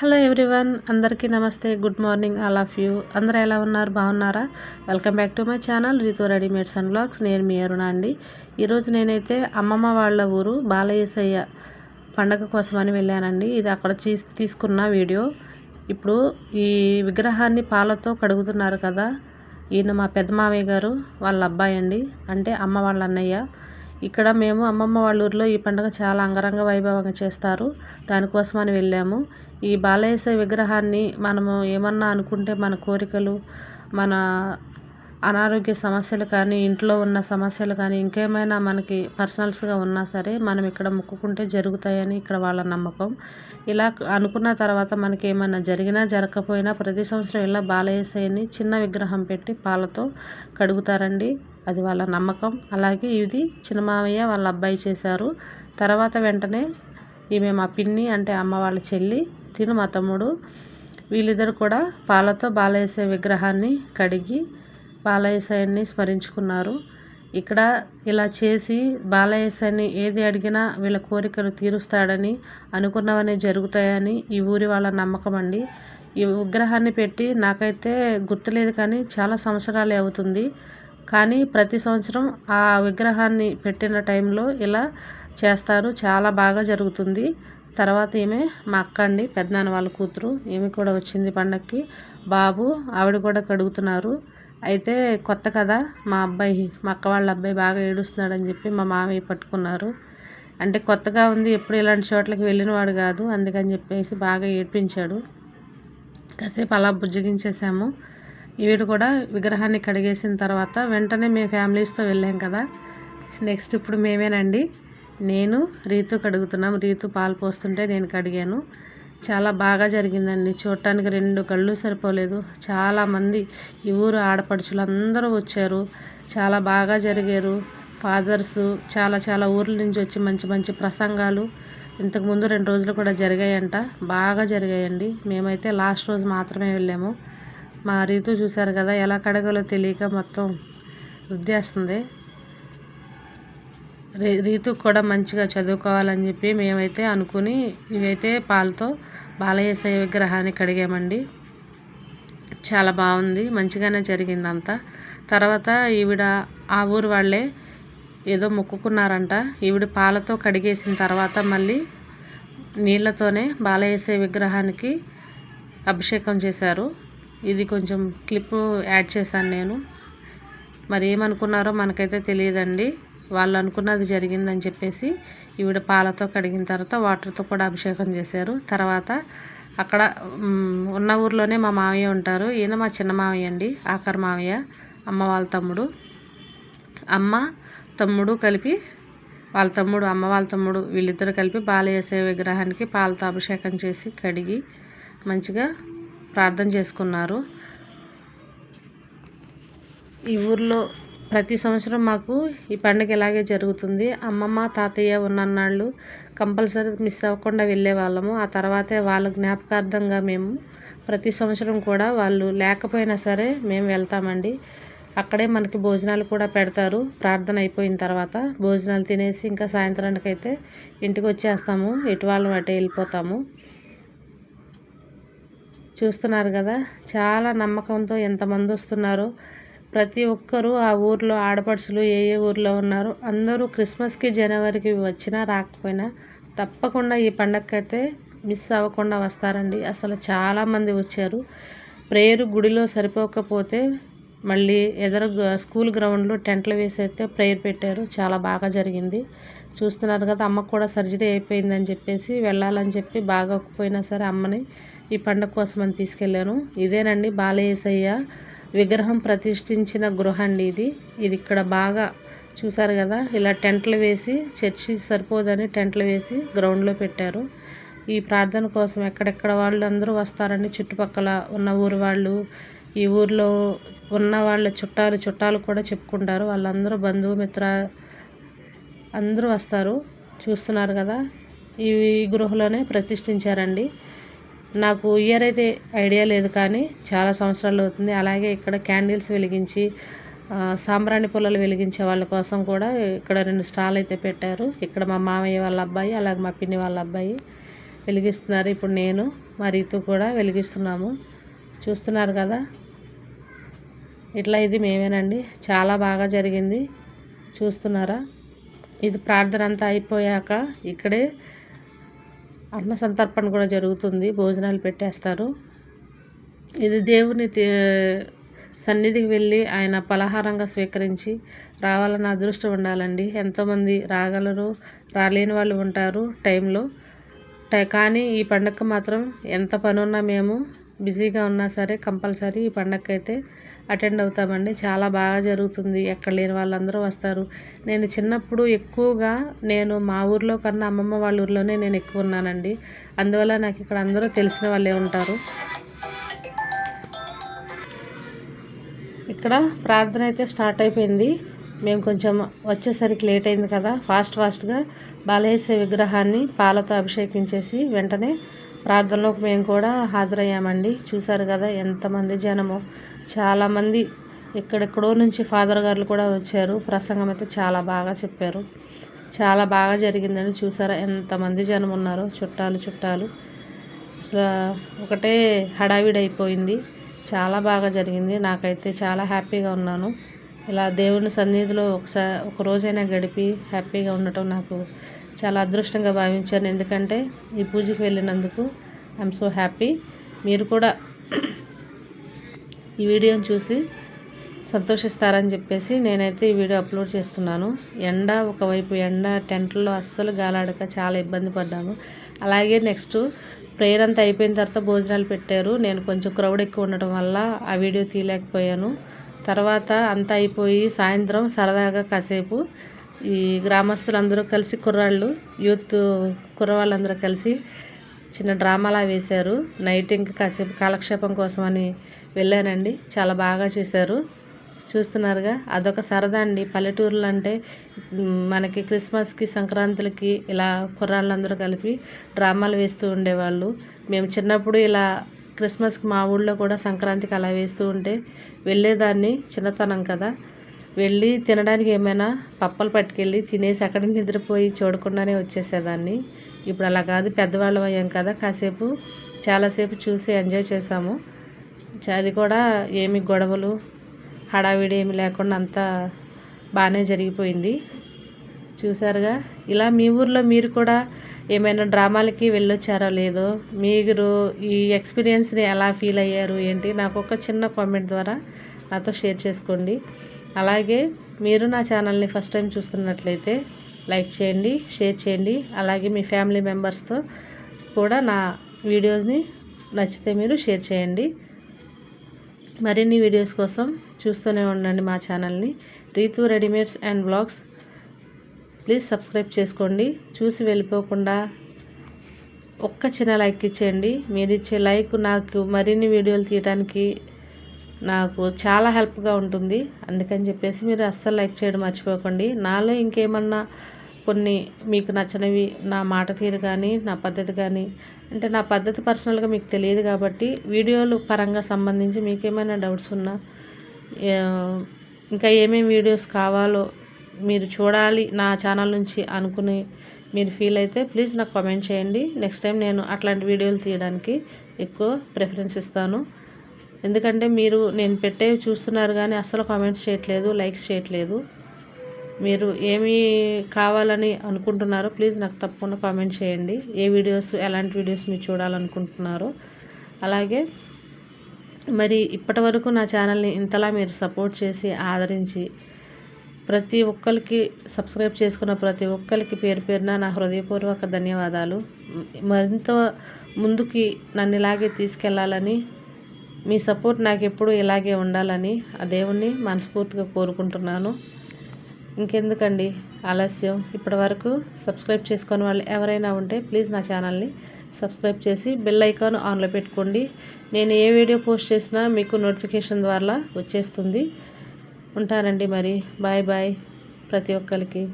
Hello everyone అందరికీ నమస్తే good morning all of you. అందరూ ఎలా ఉన్నారు? బాగున్నారా? Welcome back to my channel Ritu readymades and blogs నేను మీ అరుణ అండి. ఈరోజు నేనైతే అమ్మమ్మ వాళ్ళ ఊరు బాలయ్యసయ్య పండగ కోసమని వెళ్ళానండి. ఇది అక్కడ తీసుకున్న వీడియో. ఇప్పుడు ఈ విగ్రహాన్ని పాలతో కడుగుతున్నారు కదా ఈయన మా పెద్ద మామయ్య గారు వాళ్ళ అబ్బాయి అండి. అంటే అమ్మ వాళ్ళ అన్నయ్య. ఇక్కడ మేము అమ్మమ్మ వాళ్ళ ఊర్లో ఈ పండుగ చాలా అంగరంగ వైభవంగా చేస్తారు. దానికోసమని వెళ్ళాము. ఈ బాలయేస విగ్రహాన్ని మనము ఏమన్నా అనుకుంటే మన కోరికలు మన అనారోగ్య సమస్యలు కానీ ఇంట్లో ఉన్న సమస్యలు కానీ ఇంకేమైనా మనకి పర్సనల్స్గా ఉన్నా సరే మనం ఇక్కడ మొక్కుకుంటే జరుగుతాయని ఇక్కడ వాళ్ళ నమ్మకం. ఇలా అనుకున్న తర్వాత మనకి ఏమైనా జరిగినా జరగకపోయినా ప్రతి సంవత్సరం ఇలా బాలయేసయ్యని చిన్న విగ్రహం పెట్టి పాలతో కడుగుతారండి. అది వాళ్ళ నమ్మకం. అలాగే ఇది చిన్న మామయ్య వాళ్ళ అబ్బాయి చేశారు. తర్వాత వెంటనే ఈమె మా పిన్ని అంటే అమ్మ వాళ్ళ చెల్లి తిను మా తమ్ముడు. వీళ్ళిద్దరు కూడా పాలతో బాలయేసే విగ్రహాన్ని కడిగి బాలయేసయ్యని స్మరించుకున్నారు. ఇక్కడ ఇలా చేసి బాలయేసని ఏది అడిగినా వీళ్ళ కోరికలు తీరుస్తాడని అనుకున్నవన్నీ జరుగుతాయని ఈ ఊరి వాళ్ళ నమ్మకం అండి. ఈ విగ్రహాన్ని పెట్టి నాకైతే గుర్తులేదు కానీ చాలా సంవత్సరాలే అవుతుంది. కానీ ప్రతి సంవత్సరం ఆ విగ్రహాన్ని పెట్టిన టైంలో ఇలా చేస్తారు. చాలా బాగా జరుగుతుంది. తర్వాత ఈమె మా అక్క అండి పెద్దనాన్న వాళ్ళ కూతురు. ఈమె కూడా వచ్చింది పండక్కి. బాబు ఆవిడ కూడా కడుగుతున్నారు. అయితే కొత్త కదా మా అబ్బాయి మా అక్క వాళ్ళ అబ్బాయి బాగా ఏడుస్తున్నాడని చెప్పి మా మామయ్య పట్టుకున్నారు. అంటే కొత్తగా ఉంది ఎప్పుడు ఇలాంటి చోట్లకి వెళ్ళినవాడు కాదు అందుకని చెప్పేసి బాగా ఏడ్పించాడు. కాసేపు అలా బుజ్జగించేసాము ఈవిడ కూడా విగ్రహాన్ని కడిగేసిన తర్వాత వెంటనే మేము ఫ్యామిలీస్తో వెళ్ళాం కదా. నెక్స్ట్ ఇప్పుడు మేమేనండి. నేను రీతు కడుగుతున్నాం. రీతు పాలు పోస్తుంటే నేను కడిగాను. చాలా బాగా జరిగిందండి. చూడటానికి రెండు కళ్ళు సరిపోలేదు. చాలామంది ఈ ఊరు ఆడపడుచులు అందరూ వచ్చారు. చాలా బాగా జరిగారు. ఫాదర్స్ చాలా చాలా ఊర్ల నుంచి వచ్చి మంచి మంచి ప్రసంగాలు. ఇంతకుముందు రెండు రోజులు కూడా జరిగాయంట. బాగా జరిగాయండి. మేమైతే లాస్ట్ రోజు మాత్రమే వెళ్ళాము. మా రీతు చూశారు కదా ఎలా కడగాలో తెలియక మొత్తం వృద్ధేస్తుంది రీ రీతు కూడా మంచిగా చదువుకోవాలని చెప్పి మేమైతే అనుకుని ఇవైతే పాలతో బాలయేసయ్య విగ్రహాన్ని కడిగామండి. చాలా బాగుంది మంచిగానే జరిగింది అంతా తర్వాత ఈవిడ ఆ ఊరు వాళ్ళే ఏదో మొక్కుకున్నారంట. ఈవిడ పాలతో కడిగేసిన తర్వాత మళ్ళీ నీళ్ళతోనే బాలయేసే విగ్రహానికి అభిషేకం చేశారు. ఇది కొంచెం క్లిప్ యాడ్ చేశాను నేను. మరి ఏమనుకున్నారో మనకైతే తెలియదండి. వాళ్ళు అనుకున్నది జరిగిందని చెప్పేసి ఈవిడ పాలతో కడిగిన తర్వాత వాటర్తో కూడా అభిషేకం చేశారు. తర్వాత అక్కడ ఉన్న ఊర్లోనే మా మామయ్య ఉంటారు. ఈయన మా చిన్న మావయ్య అండి ఆఖరి మామయ్య అమ్మ వాళ్ళ తమ్ముడు. అమ్మ తమ్ముడు కలిపి వాళ్ళ తమ్ముడు అమ్మ వాళ్ళ తమ్ముడు వీళ్ళిద్దరు కలిపి బాలయేసే విగ్రహానికి పాలతో అభిషేకం చేసి కడిగి మంచిగా ప్రార్థన చేసుకున్నారు. ఈ ఊర్లో ప్రతి సంవత్సరం మాకు ఈ పండుగ ఇలాగే జరుగుతుంది? అమ్మమ్మ తాతయ్య ఉన్నన్నాళ్ళు కంపల్సరీ మిస్ అవ్వకుండా వెళ్ళే వాళ్ళము. ఆ తర్వాతే వాళ్ళ జ్ఞాపకార్థంగా మేము ప్రతి సంవత్సరం కూడా వాళ్ళు లేకపోయినా సరే మేము వెళ్తామండి. అక్కడే మనకి భోజనాలు కూడా పెడతారు. ప్రార్థన అయిపోయిన తర్వాత భోజనాలు తినేసి ఇంకా సాయంత్రానికి అయితే ఇంటికి వచ్చేస్తాము. ఎటు వాళ్ళం అటే వెళ్ళిపోతాము. చూస్తున్నారు కదా. చాలా నమ్మకంతో ఎంతమంది వస్తున్నారు. ప్రతి ఒక్కరూ ఆ ఊర్లో ఆడపడుచులు ఏ ఏ ఊర్లో ఉన్నారో. అందరూ క్రిస్మస్కి జనవరికి వచ్చినా రాకపోయినా తప్పకుండా ఈ పండగకైతే మిస్ అవ్వకుండా వస్తారండి. అసలు చాలామంది వచ్చారు. ప్రేయర్ గుడిలో సరిపోకపోతే మళ్ళీ ఎదురు స్కూల్ గ్రౌండ్లో టెంట్లు వేసి అయితే ప్రేయర్ పెట్టారు. చాలా బాగా జరిగింది. చూస్తున్నారు కదా అమ్మకు కూడా సర్జరీ అయిపోయిందని చెప్పేసి వెళ్ళాలని చెప్పి బాగోకపోయినా సరే అమ్మని ఈ పండగ కోసం అని తీసుకెళ్ళాను. ఇదేనండి బాలయేసయ్య విగ్రహం ప్రతిష్ఠించిన గృహ అండి ఇది. ఇది ఇక్కడ బాగా చూసారు కదా ఇలా టెంట్లు వేసి చర్చి సరిపోదని టెంట్లు వేసి గ్రౌండ్లో పెట్టారు. ఈ ప్రార్థన కోసం ఎక్కడెక్కడ వాళ్ళు అందరూ వస్తారండి? చుట్టుపక్కల ఉన్న ఊరు వాళ్ళు ఈ ఊర్లో ఉన్న వాళ్ళ చుట్టాలు చుట్టాలు కూడా చెప్పుకుంటారు. వాళ్ళందరూ బంధువు మిత్ర అందరూ వస్తారు. చూస్తున్నారు కదా ఈ గృహలోనే ప్రతిష్ఠించారండి. నాకు ఇయర్ అయితే ఐడియా లేదు కానీ చాలా సంవత్సరాలు అవుతుంది. అలాగే ఇక్కడ క్యాండిల్స్ వెలిగించి సాంబ్రాణి పుల్లలు వెలిగించే వాళ్ళ కోసం కూడా ఇక్కడ రెండు స్టాల్ అయితే పెట్టారు. ఇక్కడ మా మామయ్య వాళ్ళ అబ్బాయి అలాగే మా పిన్ని వాళ్ళ అబ్బాయి వెలిగిస్తున్నారు. ఇప్పుడు నేను మా రీతు కూడా వెలిగిస్తున్నాము. చూస్తున్నారు కదా? ఇట్లా ఇది మేమేనండి. చాలా బాగా జరిగింది. చూస్తున్నారా? ఇది ప్రార్థన అంతా అయిపోయాక ఇక్కడే అన్న సంతర్పణ కూడా జరుగుతుంది. భోజనాలు పెట్టేస్తారు. ఇది దేవుని సన్నిధికి వెళ్ళి ఆయన పలహారంగా స్వీకరించి రావాలన్న అదృష్టం ఉండాలండి. ఎంతోమంది రాగలరు రాలేని వాళ్ళు ఉంటారు టైంలో. కానీ ఈ పండగకు మాత్రం ఎంత పనున్నా మేము బిజీగా ఉన్నా సరే కంపల్సరీ ఈ పండగకైతే అటెండ్ అవుతామండి. చాలా బాగా జరుగుతుంది. ఎక్కడ లేని వాళ్ళందరూ వస్తారు. నేను చిన్నప్పుడు ఎక్కువగా నేను మా ఊర్లో కన్నా అమ్మమ్మ వాళ్ళ ఊర్లోనే నేను ఎక్కువ ఉన్నానండి. అందువల్ల నాకు ఇక్కడ అందరూ తెలిసిన వాళ్ళే ఉంటారు. ఇక్కడ ప్రార్థన అయితే స్టార్ట్ అయిపోయింది. మేము కొంచెం వచ్చేసరికి లేట్ అయింది కదా. ఫాస్ట్ ఫాస్ట్గా బాలయేసే విగ్రహాన్ని పాలతో అభిషేకించేసి వెంటనే ప్రార్థనలోకి మేము కూడా హాజరయ్యామండి. చూశారు కదా ఎంతమంది జనము. చాలామంది ఎక్కడెక్కడో నుంచి ఫాదర్ గారు కూడా వచ్చారు. ప్రసంగం అయితే చాలా బాగా చెప్పారు. చాలా బాగా జరిగిందని చూసారా ఎంతమంది జనం ఉన్నారో. చుట్టాలు చుట్టాలు. అసలు ఒకటే హడావిడైపోయింది. అయిపోయింది చాలా బాగా జరిగింది. నాకైతే చాలా హ్యాపీగా ఉన్నాను. ఇలా దేవుని సన్నిధిలో ఒకసారి ఒక రోజైనా గడిపి హ్యాపీగా ఉండటం నాకు చాలా అదృష్టంగా భావించాను. ఎందుకంటే ఈ పూజకి వెళ్ళినందుకు ఐఎమ్ సో హ్యాపీ మీరు కూడా ఈ వీడియోని చూసి సంతోషిస్తారని చెప్పేసి నేనైతే ఈ వీడియో అప్లోడ్ చేస్తున్నాను. ఎండ ఒకవైపు ఎండ టెంట్లో అస్సలు గాలాడక చాలా ఇబ్బంది పడ్డాము అలాగే నెక్స్ట్ ప్రేయర్ అంతా అయిపోయిన తర్వాత భోజనాలు పెట్టారు. నేను కొంచెం క్రౌడ్ ఎక్కువ ఉండటం వల్ల ఆ వీడియో తీయలేకపోయాను. తర్వాత అంతా అయిపోయి సాయంత్రం సరదాగా కాసేపు ఈ గ్రామస్తులందరూ కలిసి కుర్రాళ్ళు యూత్ కుర్రవాళ్ళందరూ కలిసి చిన్న డ్రామాలా వేశారు. నైట్ ఇంకా కాసేపు కాలక్షేపం కోసం అని వెళ్ళానండి. చాలా బాగా చేశారు. చూస్తున్నారుగా అదొక సరదా అండి. పల్లెటూర్లు అంటే మనకి క్రిస్మస్కి సంక్రాంతులకి ఇలా కుర్రాళ్ళందరూ కలిపి డ్రామాలు వేస్తూ ఉండేవాళ్ళు. మేము చిన్నప్పుడు ఇలా క్రిస్మస్కి మా ఊళ్ళో కూడా సంక్రాంతికి అలా వేస్తూ ఉంటే వెళ్ళేదాన్ని చిన్నతనం కదా. వెళ్ళి తినడానికి ఏమైనా పప్పలు పట్టుకెళ్ళి తినేసి అక్కడ నిద్రపోయి చూడకుండానే వచ్చేసేదాన్ని. ఇప్పుడు అలా కాదు పెద్దవాళ్ళం అయ్యాం కదా కాసేపు చాలాసేపు చూసి ఎంజాయ్ చేసాము అది కూడా ఏమి గొడవలు హడావిడి ఏమి లేకుండా అంతా బాగానే జరిగిపోయింది. చూసారుగా ఇలా మీ ఊర్లో మీరు కూడా ఏమైనా డ్రామాలకి వెళ్ళొచ్చారో లేదో మీరు ఈ ఎక్స్పీరియన్స్ని ఎలా ఫీల్ అయ్యారు ఏంటి నాకు ఒక చిన్న కామెంట్ ద్వారా నాతో షేర్ చేసుకోండి. అలాగే మీరు నా ఛానల్ని ఫస్ట్ టైం చూస్తున్నట్లయితే లైక్ చేయండి షేర్ చేయండి. అలాగే మీ ఫ్యామిలీ మెంబర్స్తో కూడా నా వీడియోస్ని నచ్చితే మీరు షేర్ చేయండి. మరిన్ని వీడియోస్ కోసం చూస్తూనే ఉండండి మా ఛానల్ని. Ritu readymades and blogs. Please subscribe చేసుకోండి. చూసి వెళ్ళిపోకుండా ఒక్క చిన్న లైక్ ఇచ్చేయండి. మీరు ఇచ్చే లైక్ నాకు మరిన్ని వీడియోలు తీయడానికి నాకు చాలా హెల్ప్గా ఉంటుంది. అందుకని చెప్పేసి మీరు అస్సలు లైక్ చేయడం మర్చిపోకండి. నాలో ఇంకేమన్నా కొన్ని మీకు నచ్చనివి నా మాట తీరు కానీ నా పద్ధతి కానీ అంటే నా పద్ధతి పర్సనల్గా మీకు తెలియదు కాబట్టి వీడియోలు పరంగా సంబంధించి మీకు ఏమైనా డౌట్స్ ఉన్నా ఇంకా ఏమేమి వీడియోస్ కావాలో మీరు చూడాలి నా ఛానల్ నుంచి అనుకుని మీరు ఫీల్ అయితే ప్లీజ్ నాకు కామెంట్ చేయండి. నెక్స్ట్ టైం నేను అట్లాంటి వీడియోలు తీయడానికి ఎక్కువ ప్రిఫరెన్స్ ఇస్తాను. ఎందుకంటే మీరు నేను పెట్టేవి చూస్తున్నారు కానీ అస్సలు కామెంట్స్ చేయట్లేదు లైక్స్ చేయట్లేదు. మీరు ఏమి కావాలని అనుకుంటున్నారో ప్లీజ్ నాకు తప్పకుండా కామెంట్ చేయండి. ఏ వీడియోస్ ఎలాంటి వీడియోస్ మీరు చూడాలనుకుంటున్నారో. అలాగే మరి ఇప్పటి వరకు నా ఛానల్ని ఇంతలా మీరు సపోర్ట్ చేసి ఆదరించి ప్రతి ఒక్కరికి సబ్స్క్రైబ్ చేసుకున్న ప్రతి ఒక్కరికి పేరు పేరున నా హృదయపూర్వక ధన్యవాదాలు. మరింత ముందుకి నన్ను ఇలాగే తీసుకెళ్ళాలని మీ సపోర్ట్ నాకు ఎప్పుడు ఇలాగే ఉండాలని ఆ దేవుణ్ణి మనస్ఫూర్తిగా కోరుకుంటున్నాను. ఇంకెందుకండి? ఆలస్యం. ఇప్పటి వరకు సబ్స్క్రైబ్ చేసుకొని వాళ్ళు ఎవరైనా ఉంటే ప్లీజ్ నా ఛానల్ని సబ్స్క్రైబ్ చేసి బెల్ ఐకాన్ ఆన్లో పెట్టుకోండి. నేను ఏ వీడియో పోస్ట్ చేసినా మీకు నోటిఫికేషన్ ద్వారా వచ్చేస్తుంది. ఉంటానండి మరి. Bye bye. ప్రతి ఒక్కరికి.